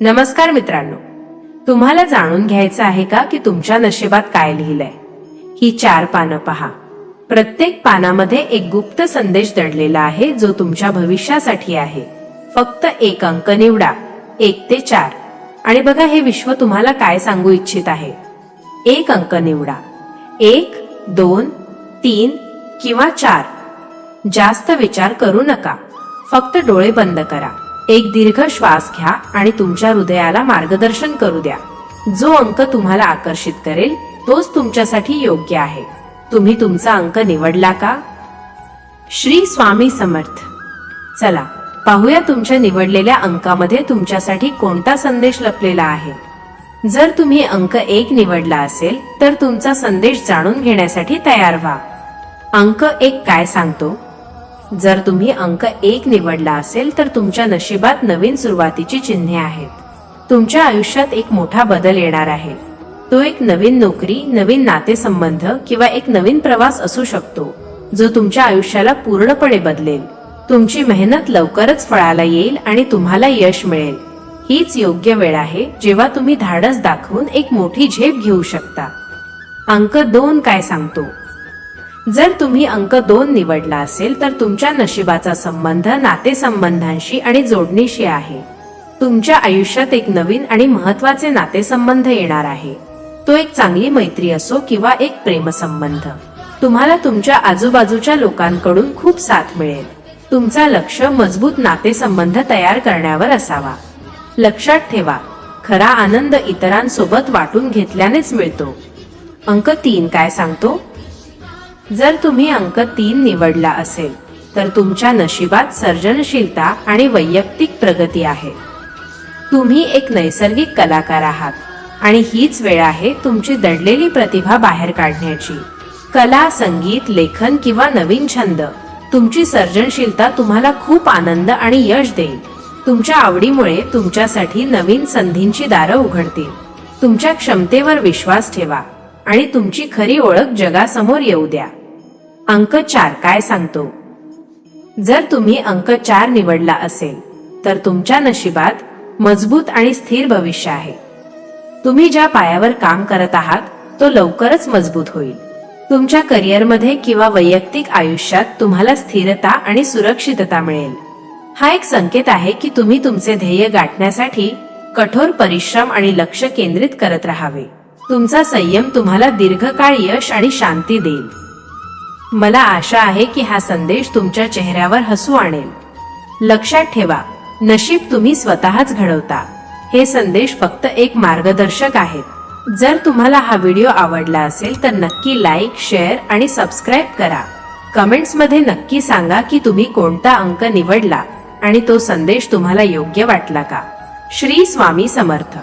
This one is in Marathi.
नमस्कार मित्रांनो तुम्हाला जाणून घ्यायचं आहे का की तुमच्या नशिबात काय लिहिलंय? ही चार पानं पहा. प्रत्येक पानामध्ये एक गुप्त संदेश दडलेला आहे जो तुमच्या भविष्यासाठी आहे. फक्त एक अंक निवडा. एक ते चार. आणि बघा हे विश्व तुम्हाला काय सांगू इच्छित आहे? एक अंक निवडा. एक दोन तीन किंवा चार. जास्त विचार करू नका. फक्त डोळे बंद करा. एक दीर्घ श्वास घ्या आणि तुमच्या हृदयाला मार्गदर्शन करू द्या. जो अंक तुम्हाला आकर्षित करेल तोच तुमच्यासाठी योग्य आहे. तुम्ही तुमचा अंक निवडला का? श्री स्वामी समर्थ. चला पाहूया तुमच्या निवडलेल्या अंकामध्ये तुमच्यासाठी कोणता संदेश लपलेला आहे. जर तुम्ही अंक एक निवडला असेल तर तुमचा संदेश जाणून घेण्यासाठी तयार व्हा. अंक एक काय सांगतो? जर तुम्ही अंक एक निवडला असेल तर तुमच्या नशिबात नवीन सुरुवातीची चिन्हे आहेत. तुमच्या आयुष्यात एक मोठा बदल येणार आहे. तो एक नवीन नोकरी नवीन नातेसंबंध किंवा एक नवीन प्रवास असू शकतो जो तुमच्या आयुष्याला पूर्णपणे बदलेल. तुमची मेहनत लवकरच फळाला येईल आणि तुम्हाला यश मिळेल. हीच योग्य वेळ आहे जेव्हा तुम्ही धाडस दाखवून एक मोठी झेप घेऊ शकता. अंक दोन काय सांगतो? जर तुम्ही अंक दोन निवडला असेल तर तुमच्या नशिबाचा संबंध नातेसंबंधांशी आणि जोडणीशी आहे. तुमच्या आयुष्यात एक नवीन आणि महत्त्वाचे नातेसंबंध येणार आहे. तो एक चांगली मैत्री असो किंवा एक प्रेमसंबंध. तुम्हाला तुमच्या आजूबाजूच्या लोकांकडून खूप साथ मिळेल. तुमचा लक्ष मजबूत नातेसंबंध तयार करण्यावर असावा. लक्षात ठेवा खरा आनंद इतरांसोबत वाटून घेतल्यानेच मिळतो. अंक तीन काय सांगतो? जर तुम्ही अंक तीन निवडला असेल तर तुमच्या नशिबात सर्जनशीलता आणि वैयक्तिक प्रगती आहे. तुम्ही एक नैसर्गिक कलाकार आहात आणि हीच वेळ आहे तुमची दडलेली प्रतिभा बाहेर काढण्याची. कला संगीत लेखन किंवा नवीन छंद तुमची सर्जनशीलता तुम्हाला खूप आनंद आणि यश देईल. तुमच्या आवडीमुळे तुमच्यासाठी नवीन संधींची दारं उघडतील. तुमच्या क्षमतेवर विश्वास ठेवा आणि तुमची खरी ओळख जगासमोर येऊ द्या. अंक चार काय सांगतो? जर तुम्ही अंक चार निवडला असेल तर तुमच्या नशिबात मजबूत आणि स्थिर भविष्य आहे. तुम्ही ज्या पायावर काम करत आहात तो लवकरच मजबूत होईल. तुमच्या करिअरमध्ये किंवा वैयक्तिक आयुष्यात तुम्हाला स्थिरता आणि सुरक्षितता मिळेल. हा एक संकेत आहे की तुम्ही तुमचे ध्येय गाठण्यासाठी कठोर परिश्रम आणि लक्ष केंद्रित करत राहावे. तुमचा संयम तुम्हाला दीर्घकाळ यश आणि शांती देईल. मला आशा आहे की हा संदेश तुमच्या चेहऱ्यावर हसू आणेल. लक्षात ठेवा नशीब तुम्ही स्वतःच घडवता. हे संदेश फक्त एक मार्गदर्शक आहेत. जर तुम्हाला हा व्हिडिओ आवडला असेल तर नक्की लाईक शेअर आणि सबस्क्राईब करा. कमेंट्समध्ये नक्की सांगा की तुम्ही कोणता अंक निवडला आणि तो संदेश तुम्हाला योग्य वाटला का. श्री स्वामी समर्थ.